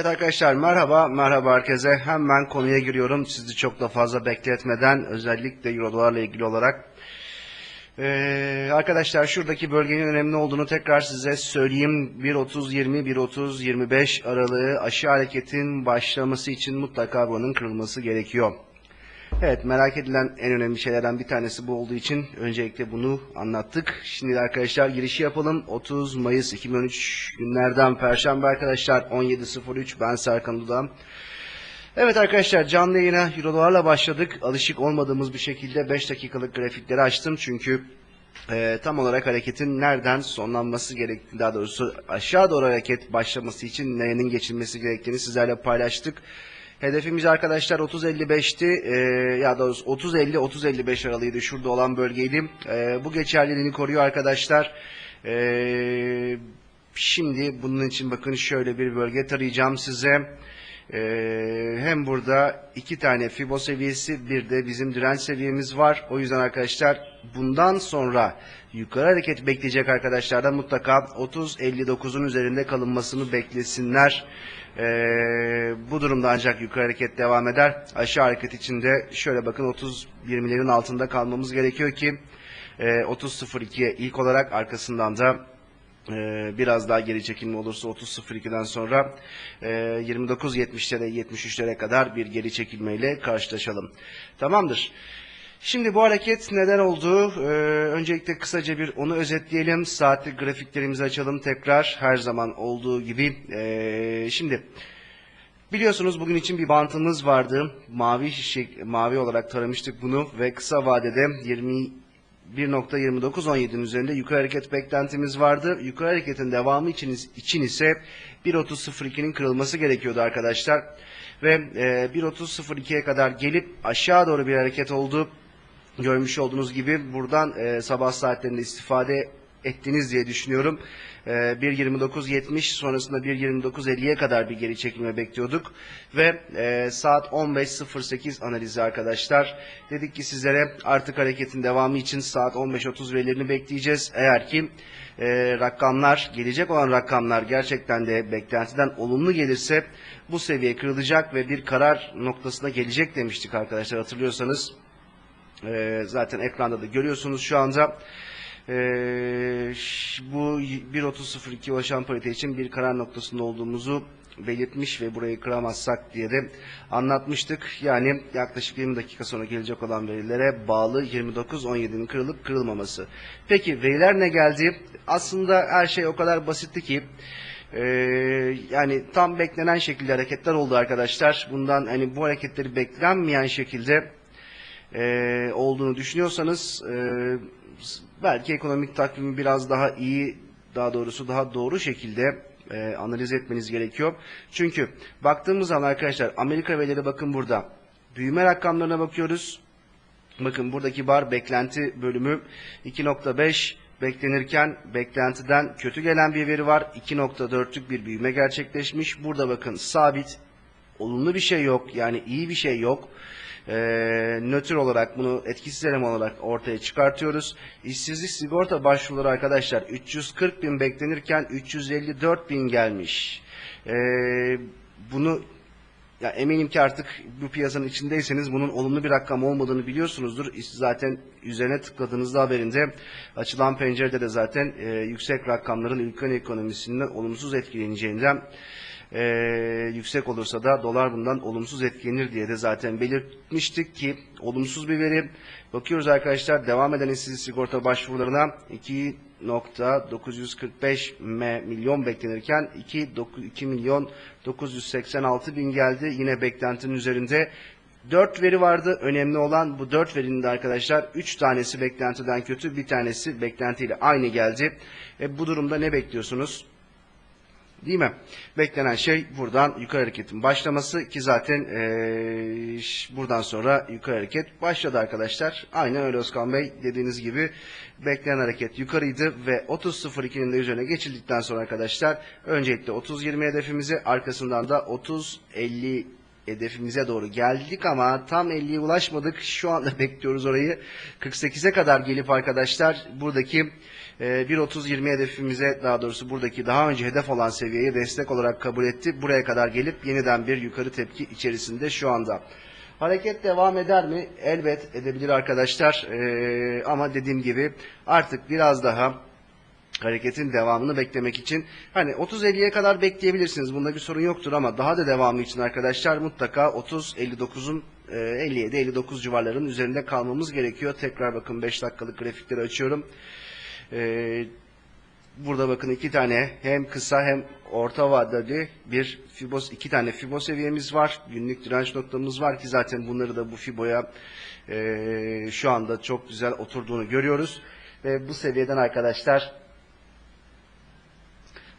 Evet arkadaşlar merhaba, merhaba herkese. Hemen konuya giriyorum. Sizi çok da fazla bekletmeden özellikle Euro dolarla ilgili olarak. Ee, arkadaşlar şuradaki bölgenin önemli olduğunu tekrar size söyleyeyim. 1.30-20, 1.30-25 aralığı aşağı hareketin başlaması için mutlaka buranın kırılması gerekiyor. Evet merak edilen en önemli şeylerden bir tanesi bu olduğu için öncelikle bunu anlattık. Şimdi arkadaşlar girişi yapalım. 30 Mayıs 2013 günlerden Perşembe arkadaşlar 17.03 ben Serkan Dudan. Evet arkadaşlar canlı yayına Euro dolarla başladık. Alışık olmadığımız bir şekilde 5 dakikalık grafikleri açtım çünkü e, tam olarak hareketin nereden sonlanması gerektiğini daha doğrusu aşağı doğru hareket başlaması için nerenin geçilmesi gerektiğini sizlerle paylaştık. Hedefimiz arkadaşlar 30.55'ti. Ee, ya doğrusu 30.50 30.55 aralığıydı. Şurada olan bölgeydi. Ee, bu geçerliliğini koruyor arkadaşlar. Ee, şimdi bunun için bakın şöyle bir bölge tarayacağım size. Ee, hem burada iki tane Fibo seviyesi bir de bizim direnç seviyemiz var. O yüzden arkadaşlar bundan sonra yukarı hareket bekleyecek arkadaşlar da mutlaka 30.59'un üzerinde kalınmasını beklesinler. Ee, bu durumda ancak yukarı hareket devam eder. Aşağı hareket içinde şöyle bakın 30 20'lerin altında kalmamız gerekiyor ki e, 30.02'ye ilk olarak arkasından da e, biraz daha geri çekilme olursa 30.02'den sonra e, 29.70'lere 73'lere kadar bir geri çekilmeyle karşılaşalım. Tamamdır. Şimdi bu hareket neden oldu? Ee, öncelikle kısaca bir onu özetleyelim. Saatlik grafiklerimizi açalım tekrar her zaman olduğu gibi. Ee, şimdi biliyorsunuz bugün için bir bantımız vardı. Mavi şişek, mavi olarak taramıştık bunu ve kısa vadede 20 1.2917'nin üzerinde yukarı hareket beklentimiz vardı. Yukarı hareketin devamı için, için ise 1.30.02'nin kırılması gerekiyordu arkadaşlar. Ve e, 1.30.02'ye kadar gelip aşağı doğru bir hareket oldu. Görmüş olduğunuz gibi buradan e, sabah saatlerinde istifade ettiniz diye düşünüyorum. E, 1.29.70 sonrasında 1.29.50'ye kadar bir geri çekilme bekliyorduk. Ve e, saat 15.08 analizi arkadaşlar. Dedik ki sizlere artık hareketin devamı için saat 15.30 verilerini bekleyeceğiz. Eğer ki e, rakamlar, gelecek olan rakamlar gerçekten de beklentiden olumlu gelirse bu seviye kırılacak ve bir karar noktasına gelecek demiştik arkadaşlar hatırlıyorsanız. Ee, zaten ekranda da görüyorsunuz şu anda. Ee, bu 1.30.02 ulaşan parite için bir karar noktasında olduğumuzu belirtmiş ve burayı kıramazsak diye de anlatmıştık. Yani yaklaşık 20 dakika sonra gelecek olan verilere bağlı 29.17'nin kırılıp kırılmaması. Peki veriler ne geldi? Aslında her şey o kadar basitti ki ee, yani tam beklenen şekilde hareketler oldu arkadaşlar. Bundan hani bu hareketleri beklenmeyen şekilde e, olduğunu düşünüyorsanız e, belki ekonomik takvimi biraz daha iyi daha doğrusu daha doğru şekilde e, analiz etmeniz gerekiyor. Çünkü baktığımız zaman arkadaşlar Amerika verileri bakın burada. Büyüme rakamlarına bakıyoruz. Bakın buradaki bar beklenti bölümü 2.5 beklenirken beklentiden kötü gelen bir veri var. 2.4'lük bir büyüme gerçekleşmiş. Burada bakın sabit olumlu bir şey yok. Yani iyi bir şey yok. Ee, nötr olarak bunu etkisiz eleman olarak ortaya çıkartıyoruz. İşsizlik sigorta başvuruları arkadaşlar 340 bin beklenirken 354 bin gelmiş. Ee, bunu ya eminim ki artık bu piyasanın içindeyseniz bunun olumlu bir rakam olmadığını biliyorsunuzdur. Zaten üzerine tıkladığınızda haberinde açılan pencerede de zaten e, yüksek rakamların ülkenin ekonomisinden olumsuz etkileneceğinden e, yüksek olursa da dolar bundan olumsuz etkilenir diye de zaten belirtmiştik ki olumsuz bir veri. Bakıyoruz arkadaşlar devam eden işsizlik sigorta başvurularına 2.945 M milyon beklenirken 2, 2 milyon 986 bin geldi. Yine beklentinin üzerinde 4 veri vardı. Önemli olan bu 4 verinin de arkadaşlar 3 tanesi beklentiden kötü, bir tanesi beklentiyle aynı geldi. E, bu durumda ne bekliyorsunuz? Değil mi? Beklenen şey buradan yukarı hareketin başlaması ki zaten eee, ş- buradan sonra yukarı hareket başladı arkadaşlar. Aynen öyle Özkan Bey dediğiniz gibi beklenen hareket yukarıydı ve 30.02'nin de üzerine geçildikten sonra arkadaşlar öncelikle 30.20 hedefimizi arkasından da 30.50 hedefimize doğru geldik ama tam 50'ye ulaşmadık. Şu anda bekliyoruz orayı. 48'e kadar gelip arkadaşlar buradaki E, 1.30-20 hedefimize daha doğrusu buradaki daha önce hedef olan seviyeye destek olarak kabul etti. Buraya kadar gelip yeniden bir yukarı tepki içerisinde şu anda. Hareket devam eder mi? Elbet edebilir arkadaşlar. E, ama dediğim gibi artık biraz daha hareketin devamını beklemek için hani 30-50'ye kadar bekleyebilirsiniz. Bunda bir sorun yoktur ama daha da devamı için arkadaşlar mutlaka 30-59'un 57-59 civarlarının üzerinde kalmamız gerekiyor. Tekrar bakın 5 dakikalık grafikleri açıyorum. Ee, burada bakın iki tane hem kısa hem orta vadeli bir Fibos iki tane Fibo seviyemiz var. Günlük direnç noktamız var ki zaten bunları da bu Fibo'ya e, şu anda çok güzel oturduğunu görüyoruz. Ve bu seviyeden arkadaşlar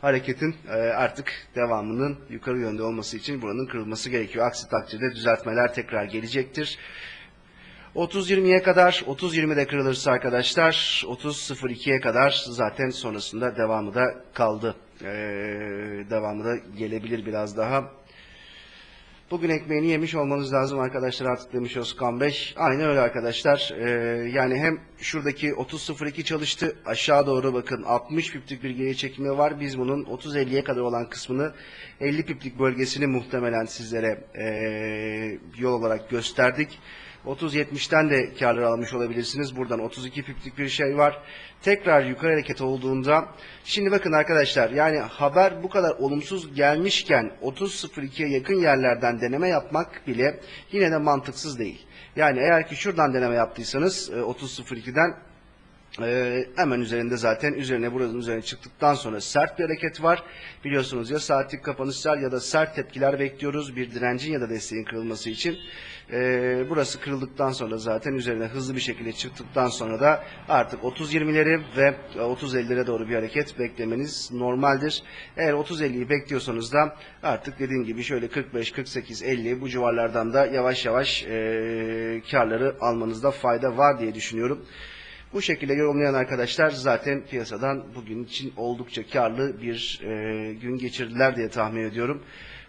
hareketin e, artık devamının yukarı yönde olması için buranın kırılması gerekiyor. Aksi takdirde düzeltmeler tekrar gelecektir. 30-20'ye kadar, 30-20'de kırılırsa arkadaşlar 30-02'ye kadar zaten sonrasında devamı da kaldı. Ee, devamı da gelebilir biraz daha. Bugün ekmeğini yemiş olmanız lazım arkadaşlar artık demiş Özkan Bey. Aynen öyle arkadaşlar. Ee, yani hem şuradaki 30.02 çalıştı. Aşağı doğru bakın 60 piplik bir geri çekimi var. Biz bunun 30-50'ye kadar olan kısmını 50 piplik bölgesini muhtemelen sizlere ee, yol olarak gösterdik. 30-70'ten de karlar almış olabilirsiniz. Buradan 32 piplik bir şey var. Tekrar yukarı hareket olduğunda şimdi bakın arkadaşlar yani haber bu kadar olumsuz gelmişken 30.02'ye yakın yerlerden deneme yapmak bile yine de mantıksız değil. Yani eğer ki şuradan deneme yaptıysanız e, 30.02'den ee, hemen üzerinde zaten üzerine buranın üzerine çıktıktan sonra sert bir hareket var. Biliyorsunuz ya saatlik kapanışlar ya da sert tepkiler bekliyoruz bir direncin ya da desteğin kırılması için. Ee, burası kırıldıktan sonra zaten üzerine hızlı bir şekilde çıktıktan sonra da artık 30-20'leri ve 30-50'lere doğru bir hareket beklemeniz normaldir. Eğer 30-50'yi bekliyorsanız da artık dediğim gibi şöyle 45-48-50 bu civarlardan da yavaş yavaş e, karları almanızda fayda var diye düşünüyorum. Bu şekilde yorumlayan arkadaşlar zaten piyasadan bugün için oldukça karlı bir e, gün geçirdiler diye tahmin ediyorum.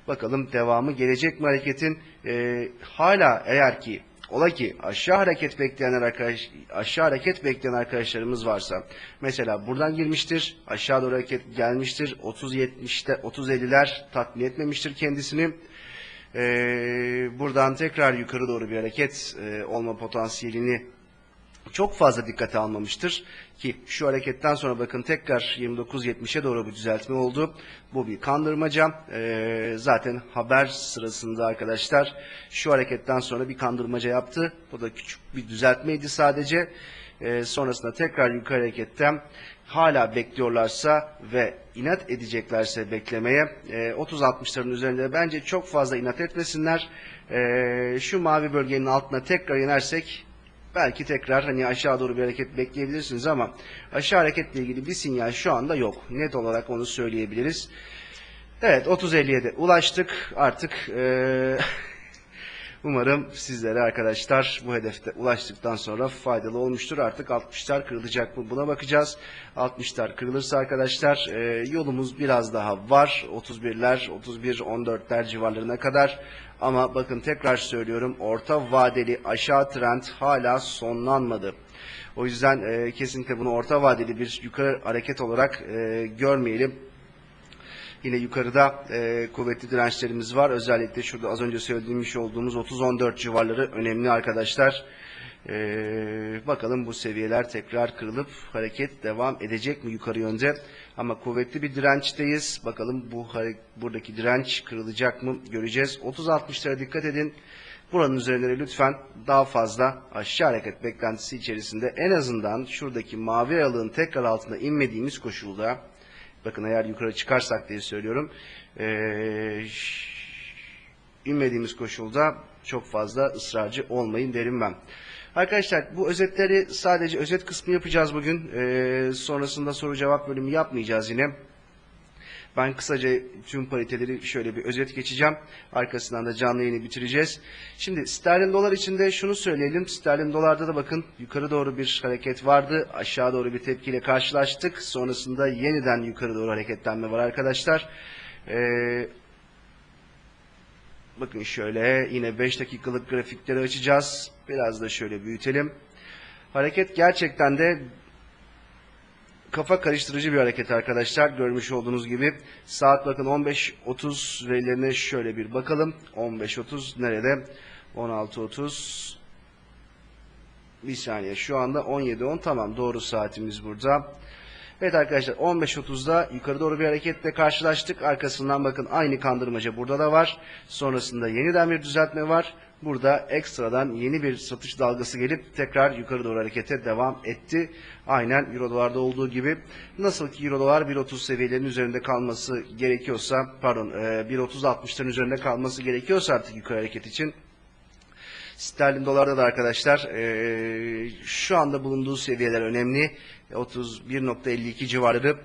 Bakalım devamı gelecek mi hareketin? E, hala eğer ki ola ki aşağı hareket bekleyenler arkadaş aşağı hareket bekleyen arkadaşlarımız varsa mesela buradan girmiştir aşağı doğru hareket gelmiştir 30 70'te 30 50'ler tatmin etmemiştir kendisini e, buradan tekrar yukarı doğru bir hareket e, olma potansiyelini çok fazla dikkate almamıştır ki şu hareketten sonra bakın tekrar 29.70'e doğru bir düzeltme oldu. Bu bir kandırmaca. Ee, zaten haber sırasında arkadaşlar şu hareketten sonra bir kandırmaca yaptı. Bu da küçük bir düzeltmeydi sadece. Ee, sonrasında tekrar yukarı hareketten hala bekliyorlarsa ve inat edeceklerse beklemeye e, 30-60'ların üzerinde bence çok fazla inat etmesinler. E, şu mavi bölgenin altına tekrar inersek belki tekrar hani aşağı doğru bir hareket bekleyebilirsiniz ama aşağı hareketle ilgili bir sinyal şu anda yok. Net olarak onu söyleyebiliriz. Evet 30.50'ye de ulaştık. Artık ee, umarım sizlere arkadaşlar bu hedefte ulaştıktan sonra faydalı olmuştur. Artık 60'lar kırılacak mı buna bakacağız. 60'lar kırılırsa arkadaşlar e, yolumuz biraz daha var. 31'ler 31-14'ler civarlarına kadar. Ama bakın tekrar söylüyorum orta vadeli aşağı trend hala sonlanmadı. O yüzden e, kesinlikle bunu orta vadeli bir yukarı hareket olarak e, görmeyelim. Yine yukarıda e, kuvvetli dirençlerimiz var. Özellikle şurada az önce söylediğimiz olduğumuz 30-14 civarları önemli arkadaşlar. E, bakalım bu seviyeler tekrar kırılıp hareket devam edecek mi yukarı yönde? Ama kuvvetli bir dirençteyiz. Bakalım bu buradaki direnç kırılacak mı göreceğiz. 30-60'lara dikkat edin. Buranın üzerine lütfen daha fazla aşağı hareket beklentisi içerisinde en azından şuradaki mavi aralığın tekrar altına inmediğimiz koşulda bakın eğer yukarı çıkarsak diye söylüyorum ee, inmediğimiz koşulda çok fazla ısrarcı olmayın derim ben. Arkadaşlar bu özetleri sadece özet kısmı yapacağız bugün. Ee, sonrasında soru cevap bölümü yapmayacağız yine. Ben kısaca tüm pariteleri şöyle bir özet geçeceğim. Arkasından da canlı yayını bitireceğiz. Şimdi sterlin dolar içinde şunu söyleyelim. Sterlin dolarda da bakın yukarı doğru bir hareket vardı. Aşağı doğru bir tepkiyle karşılaştık. Sonrasında yeniden yukarı doğru hareketlenme var arkadaşlar. Ee, bakın şöyle yine 5 dakikalık grafikleri açacağız. Biraz da şöyle büyütelim. Hareket gerçekten de kafa karıştırıcı bir hareket arkadaşlar. Görmüş olduğunuz gibi. Saat bakın 15.30 verilerine şöyle bir bakalım. 15.30 nerede? 16.30 bir saniye. Şu anda 17.10 tamam doğru saatimiz burada. Evet arkadaşlar 15.30'da yukarı doğru bir hareketle karşılaştık. Arkasından bakın aynı kandırmaca burada da var. Sonrasında yeniden bir düzeltme var. Burada ekstradan yeni bir satış dalgası gelip tekrar yukarı doğru harekete devam etti. Aynen Euro dolarda olduğu gibi. Nasıl ki Euro dolar 1.30 seviyelerinin üzerinde kalması gerekiyorsa pardon e, 1.30-60'ların üzerinde kalması gerekiyorsa artık yukarı hareket için Sterlin dolarda da arkadaşlar eee, şu anda bulunduğu seviyeler önemli. 31.52 civarları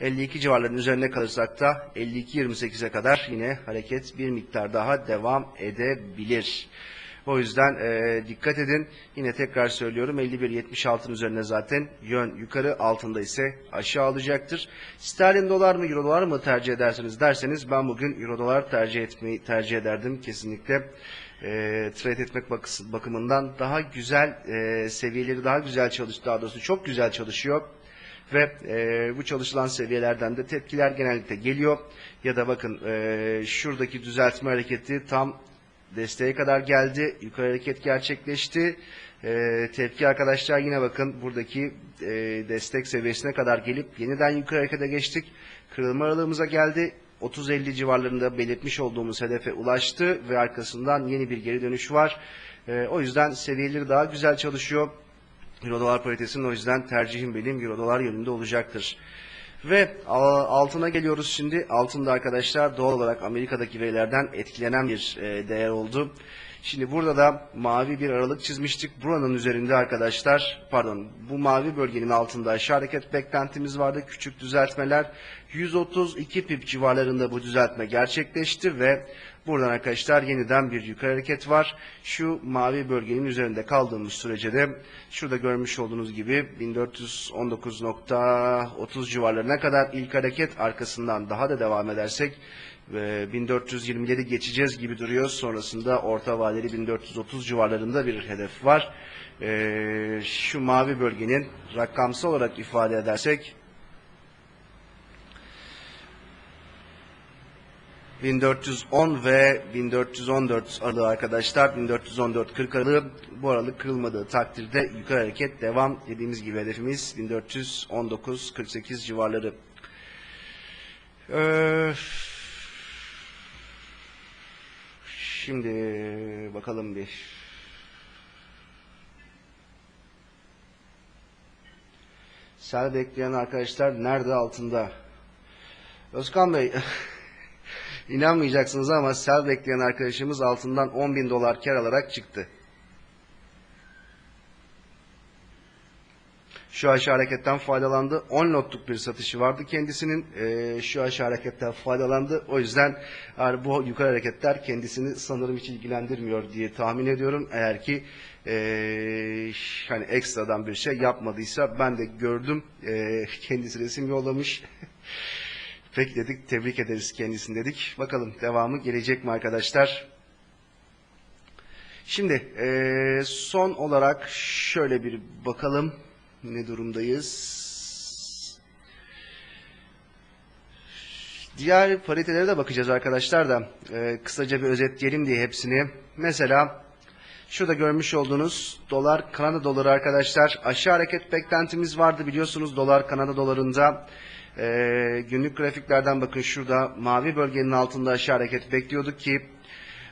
52 civarlarının üzerine kalırsak da 52.28'e kadar yine hareket bir miktar daha devam edebilir. O yüzden eee, dikkat edin. Yine tekrar söylüyorum 51.76'ın üzerine zaten yön yukarı altında ise aşağı alacaktır. Sterlin dolar mı euro dolar mı tercih edersiniz derseniz ben bugün euro dolar tercih etmeyi tercih ederdim kesinlikle e, trade etmek bakımından daha güzel e, seviyeleri daha güzel çalış daha doğrusu çok güzel çalışıyor. Ve e, bu çalışılan seviyelerden de tepkiler genellikle geliyor. Ya da bakın e, şuradaki düzeltme hareketi tam desteğe kadar geldi. Yukarı hareket gerçekleşti. E, tepki arkadaşlar yine bakın buradaki e, destek seviyesine kadar gelip yeniden yukarı harekete geçtik. Kırılma aralığımıza geldi 30-50 civarlarında belirtmiş olduğumuz hedefe ulaştı ve arkasından yeni bir geri dönüş var. Ee, o yüzden seviyeleri daha güzel çalışıyor. Euro dolar paritesinin o yüzden tercihim benim Euro dolar yönünde olacaktır. Ve altına geliyoruz şimdi. Altında arkadaşlar doğal olarak Amerika'daki verilerden etkilenen bir e, değer oldu. Şimdi burada da mavi bir aralık çizmiştik. Buranın üzerinde arkadaşlar, pardon bu mavi bölgenin altında aşağı hareket beklentimiz vardı. Küçük düzeltmeler 132 pip civarlarında bu düzeltme gerçekleşti ve buradan arkadaşlar yeniden bir yukarı hareket var. Şu mavi bölgenin üzerinde kaldığımız sürece de şurada görmüş olduğunuz gibi 1419.30 civarlarına kadar ilk hareket arkasından daha da devam edersek ve 1427 geçeceğiz gibi duruyor. Sonrasında orta vadeli 1430 civarlarında bir hedef var. Ee, şu mavi bölgenin rakamsal olarak ifade edersek 1410 ve 1414 aralığı arkadaşlar 1414-40 aralığı bu aralık kırılmadığı takdirde yukarı hareket devam dediğimiz gibi hedefimiz 1419-48 civarları. Ee, şimdi bakalım bir. Sel bekleyen arkadaşlar nerede altında? Özkan Bey İnanmayacaksınız ama sel bekleyen arkadaşımız altından 10 bin dolar kar alarak çıktı. Şu aşağı hareketten faydalandı. 10 lotluk bir satışı vardı kendisinin. Ee, şu aşağı hareketten faydalandı. O yüzden yani bu yukarı hareketler kendisini sanırım hiç ilgilendirmiyor diye tahmin ediyorum. Eğer ki ee, hani ekstradan bir şey yapmadıysa ben de gördüm. Ee, kendisi resim yollamış. Peki dedik, tebrik ederiz kendisini dedik. Bakalım devamı gelecek mi arkadaşlar? Şimdi eee, son olarak şöyle bir bakalım ne durumdayız. Diğer paritelere de bakacağız arkadaşlar da eee, kısaca bir özetleyelim diye hepsini. Mesela Şurada görmüş olduğunuz dolar Kanada doları arkadaşlar aşağı hareket beklentimiz vardı biliyorsunuz dolar Kanada dolarında e, günlük grafiklerden bakın şurada mavi bölgenin altında aşağı hareket bekliyorduk ki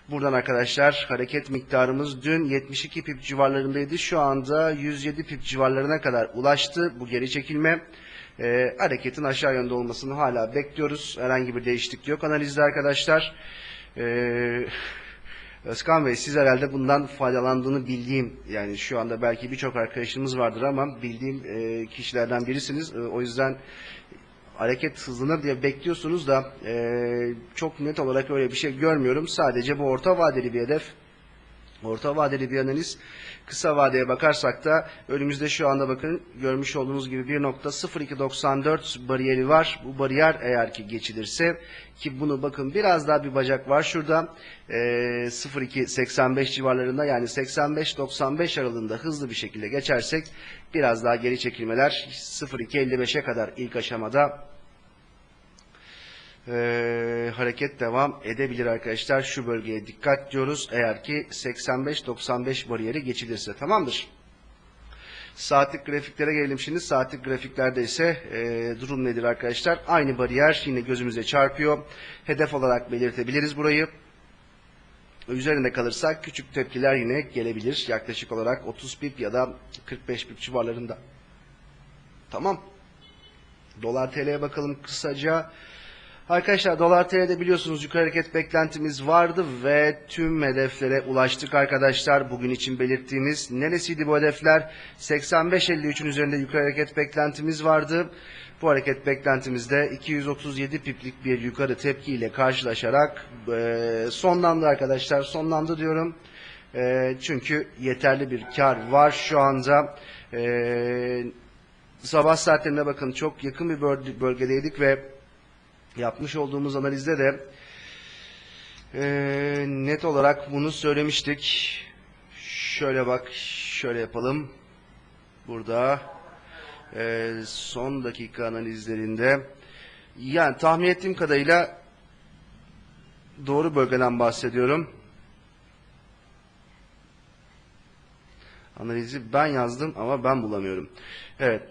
buradan arkadaşlar hareket miktarımız dün 72 pip civarlarındaydı. Şu anda 107 pip civarlarına kadar ulaştı bu geri çekilme. E, hareketin aşağı yönde olmasını hala bekliyoruz. Herhangi bir değişiklik yok analizde arkadaşlar. Eee Özkan Bey siz herhalde bundan faydalandığını bildiğim yani şu anda belki birçok arkadaşımız vardır ama bildiğim e, kişilerden birisiniz. E, o yüzden hareket hızlanır diye bekliyorsunuz da e, çok net olarak öyle bir şey görmüyorum. Sadece bu orta vadeli bir hedef. Orta vadeli bir analiz. Kısa vadeye bakarsak da önümüzde şu anda bakın görmüş olduğunuz gibi 1.0294 bariyeri var. Bu bariyer eğer ki geçilirse ki bunu bakın biraz daha bir bacak var şurada e, 0.285 civarlarında yani 85-95 aralığında hızlı bir şekilde geçersek biraz daha geri çekilmeler 0.255'e kadar ilk aşamada ee, hareket devam edebilir arkadaşlar. Şu bölgeye dikkat diyoruz. Eğer ki 85-95 bariyeri geçilirse tamamdır. Saatlik grafiklere gelelim şimdi. Saatlik grafiklerde ise e, durum nedir arkadaşlar? Aynı bariyer yine gözümüze çarpıyor. Hedef olarak belirtebiliriz burayı. Üzerinde kalırsak küçük tepkiler yine gelebilir. Yaklaşık olarak 30 pip ya da 45 pip civarlarında. Tamam. Dolar TL'ye bakalım kısaca. Arkadaşlar dolar TL'de biliyorsunuz yukarı hareket beklentimiz vardı ve tüm hedeflere ulaştık arkadaşlar. Bugün için belirttiğimiz neresiydi bu hedefler? 85.53'ün üzerinde yukarı hareket beklentimiz vardı. Bu hareket beklentimizde 237 piplik bir yukarı tepki ile karşılaşarak e, sonlandı arkadaşlar. Sonlandı diyorum. E, çünkü yeterli bir kar var şu anda. E, sabah saatlerinde bakın çok yakın bir böl- bölgedeydik ve yapmış olduğumuz analizde de eee, net olarak bunu söylemiştik. Şöyle bak, şöyle yapalım. Burada eee, son dakika analizlerinde yani tahmin ettiğim kadarıyla doğru bölgeden bahsediyorum. Analizi ben yazdım ama ben bulamıyorum. Evet.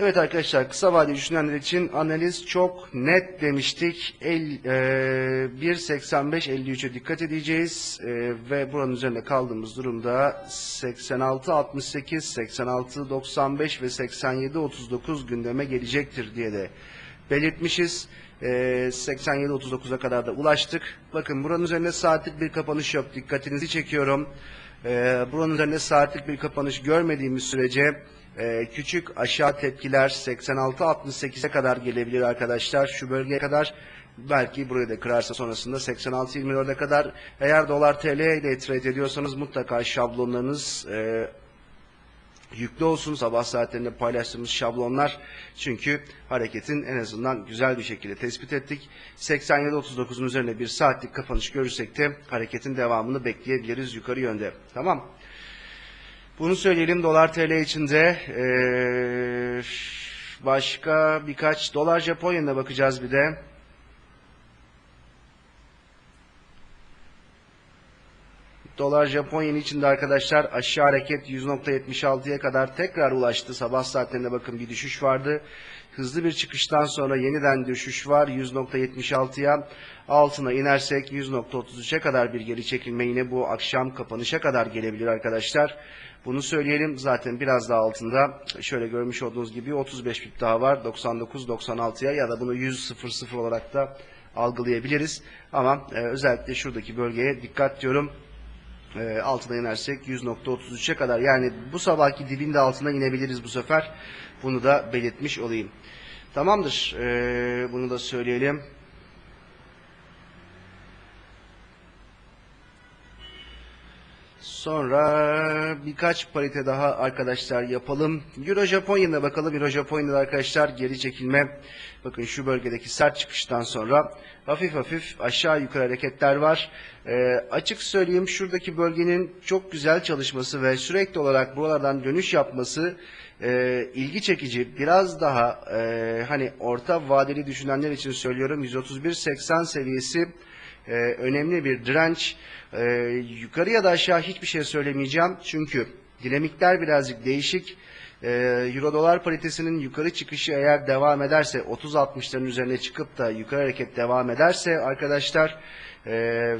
Evet arkadaşlar kısa vadeli düşünenler için analiz çok net demiştik. E, 1.85-53'e dikkat edeceğiz E, ve buranın üzerinde kaldığımız durumda 86-68, 86-95 ve 87-39 gündeme gelecektir diye de belirtmişiz. E, 87-39'a kadar da ulaştık. Bakın buranın üzerinde saatlik bir kapanış yok. Dikkatinizi çekiyorum. E, buranın üzerinde saatlik bir kapanış görmediğimiz sürece ee, küçük aşağı tepkiler 86-68'e kadar gelebilir arkadaşlar. Şu bölgeye kadar belki burayı da kırarsa sonrasında 86-24'e kadar. Eğer dolar TL ile trade ediyorsanız mutlaka şablonlarınız e, yüklü olsun. Sabah saatlerinde paylaştığımız şablonlar. Çünkü hareketin en azından güzel bir şekilde tespit ettik. 87-39'un üzerine bir saatlik kapanış görürsek de hareketin devamını bekleyebiliriz yukarı yönde. Tamam. Bunu söyleyelim dolar TL içinde. Ee, başka birkaç dolar Japonya'da bakacağız bir de. Dolar Japonya içinde arkadaşlar aşağı hareket 100.76'ya kadar tekrar ulaştı. Sabah saatlerinde bakın bir düşüş vardı. Hızlı bir çıkıştan sonra yeniden düşüş var 100.76'ya. Altına inersek 100.33'e kadar bir geri çekilme yine bu akşam kapanışa kadar gelebilir arkadaşlar. Bunu söyleyelim zaten biraz daha altında şöyle görmüş olduğunuz gibi 35 pip daha var 99-96'ya ya da bunu 100-00 olarak da algılayabiliriz. Ama e, özellikle şuradaki bölgeye dikkat diyorum e, altına inersek 100.33'e kadar yani bu sabahki dibin de altına inebiliriz bu sefer. Bunu da belirtmiş olayım. Tamamdır. E, bunu da söyleyelim. Sonra birkaç parite daha arkadaşlar yapalım. Euro Japonya'da bakalım. Euro Japonya'da arkadaşlar geri çekilme. Bakın şu bölgedeki sert çıkıştan sonra hafif hafif aşağı yukarı hareketler var. Ee, açık söyleyeyim şuradaki bölgenin çok güzel çalışması ve sürekli olarak buralardan dönüş yapması e, ilgi çekici. Biraz daha e, hani orta vadeli düşünenler için söylüyorum 131.80 seviyesi e, önemli bir direnç. E, yukarı da aşağı hiçbir şey söylemeyeceğim. Çünkü dinamikler birazcık değişik. E, Euro dolar paritesinin yukarı çıkışı eğer devam ederse 30-60'ların üzerine çıkıp da yukarı hareket devam ederse arkadaşlar e,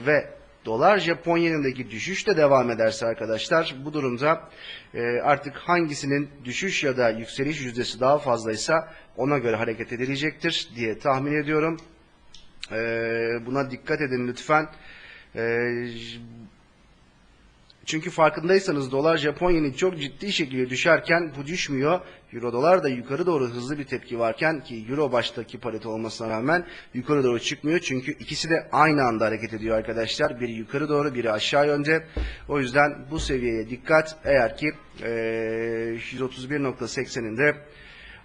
ve dolar Japonya'daki düşüş de devam ederse arkadaşlar bu durumda e, artık hangisinin düşüş ya da yükseliş yüzdesi daha fazlaysa ona göre hareket edilecektir diye tahmin ediyorum. Ee, buna dikkat edin lütfen. Ee, Çünkü farkındaysanız dolar Japon yeni çok ciddi şekilde düşerken bu düşmüyor. Euro dolar da yukarı doğru hızlı bir tepki varken ki euro baştaki parite olmasına rağmen yukarı doğru çıkmıyor. Çünkü ikisi de aynı anda hareket ediyor arkadaşlar. Biri yukarı doğru biri aşağı yönde. O yüzden bu seviyeye dikkat. Eğer ki eee 131.80'inde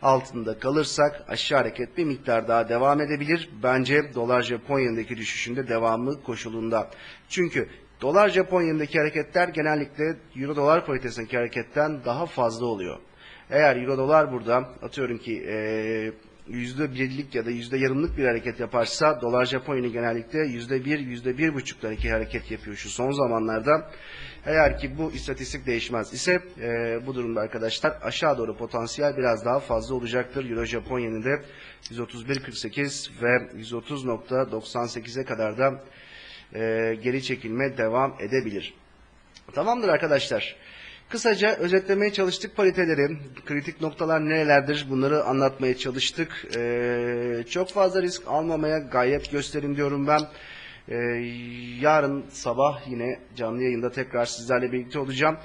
altında kalırsak aşağı hareket bir miktar daha devam edebilir. Bence dolar Japon yenindeki düşüşünde devamı koşulunda. Çünkü dolar Japon yenindeki hareketler genellikle euro dolar paritesindeki hareketten daha fazla oluyor. Eğer euro dolar burada atıyorum ki yüzde birlik ya da yüzde yarımlık bir hareket yaparsa dolar Japon yeni genellikle yüzde bir, yüzde bir buçuklarındaki hareket yapıyor şu son zamanlarda. Eğer ki bu istatistik değişmez ise e, bu durumda arkadaşlar aşağı doğru potansiyel biraz daha fazla olacaktır. Euro Japon yeninde 131.48 ve 130.98'e kadar da e, geri çekilme devam edebilir. Tamamdır arkadaşlar. Kısaca özetlemeye çalıştık pariteleri. Kritik noktalar nerelerdir bunları anlatmaya çalıştık. Ee, çok fazla risk almamaya gayret gösterin diyorum ben. Ee, yarın sabah yine canlı yayında tekrar sizlerle birlikte olacağım.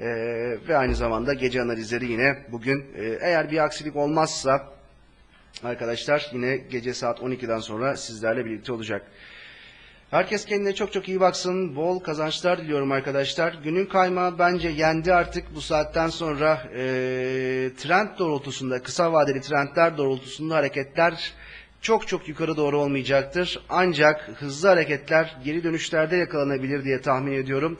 Ee, ve aynı zamanda gece analizleri yine bugün. Ee, eğer bir aksilik olmazsa arkadaşlar yine gece saat 12'den sonra sizlerle birlikte olacak. Herkes kendine çok çok iyi baksın. Bol kazançlar diliyorum arkadaşlar. Günün kaymağı bence yendi artık. Bu saatten sonra e, trend doğrultusunda, kısa vadeli trendler doğrultusunda hareketler çok çok yukarı doğru olmayacaktır. Ancak hızlı hareketler geri dönüşlerde yakalanabilir diye tahmin ediyorum.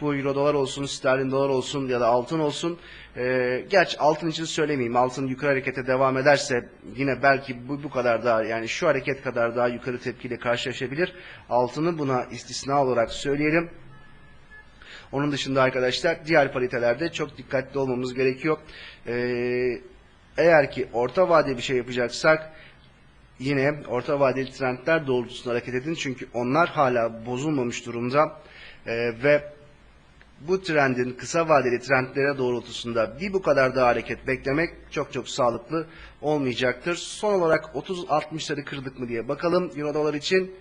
Bu euro dolar olsun, sterlin dolar olsun ya da altın olsun. Ee, gerçi altın için söylemeyeyim. Altın yukarı harekete devam ederse yine belki bu, bu kadar daha yani şu hareket kadar daha yukarı tepkiyle karşılaşabilir. Altını buna istisna olarak söyleyelim. Onun dışında arkadaşlar diğer paritelerde çok dikkatli olmamız gerekiyor. Ee, eğer ki orta vade bir şey yapacaksak yine orta vadeli trendler doğrultusunda hareket edin. Çünkü onlar hala bozulmamış durumda. Ee, ve bu trendin kısa vadeli trendlere doğrultusunda bir bu kadar daha hareket beklemek çok çok sağlıklı olmayacaktır. Son olarak 30-60'ları kırdık mı diye bakalım Euro dolar için.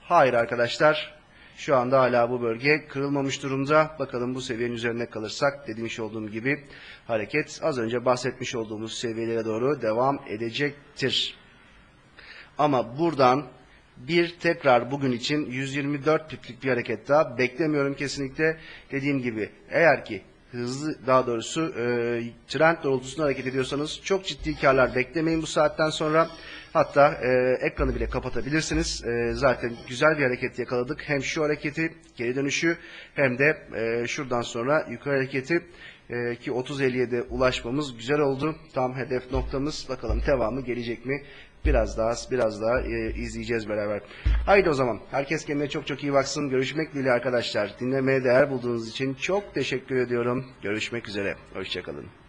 Hayır arkadaşlar. Şu anda hala bu bölge kırılmamış durumda. Bakalım bu seviyenin üzerine kalırsak dediğim olduğum gibi hareket az önce bahsetmiş olduğumuz seviyelere doğru devam edecektir. Ama buradan bir tekrar bugün için 124 piplik bir hareket daha beklemiyorum kesinlikle. Dediğim gibi eğer ki hızlı daha doğrusu e, trend doğrultusunda hareket ediyorsanız çok ciddi karlar beklemeyin bu saatten sonra. Hatta e, ekranı bile kapatabilirsiniz. E, zaten güzel bir hareket yakaladık. Hem şu hareketi geri dönüşü hem de e, şuradan sonra yukarı hareketi e, ki 30.57'ye ulaşmamız güzel oldu. Tam hedef noktamız. Bakalım devamı gelecek mi? Biraz daha biraz daha e, izleyeceğiz beraber. Haydi o zaman. Herkes kendine çok çok iyi baksın. Görüşmek dileğiyle arkadaşlar. Dinlemeye değer bulduğunuz için çok teşekkür ediyorum. Görüşmek üzere. Hoşçakalın.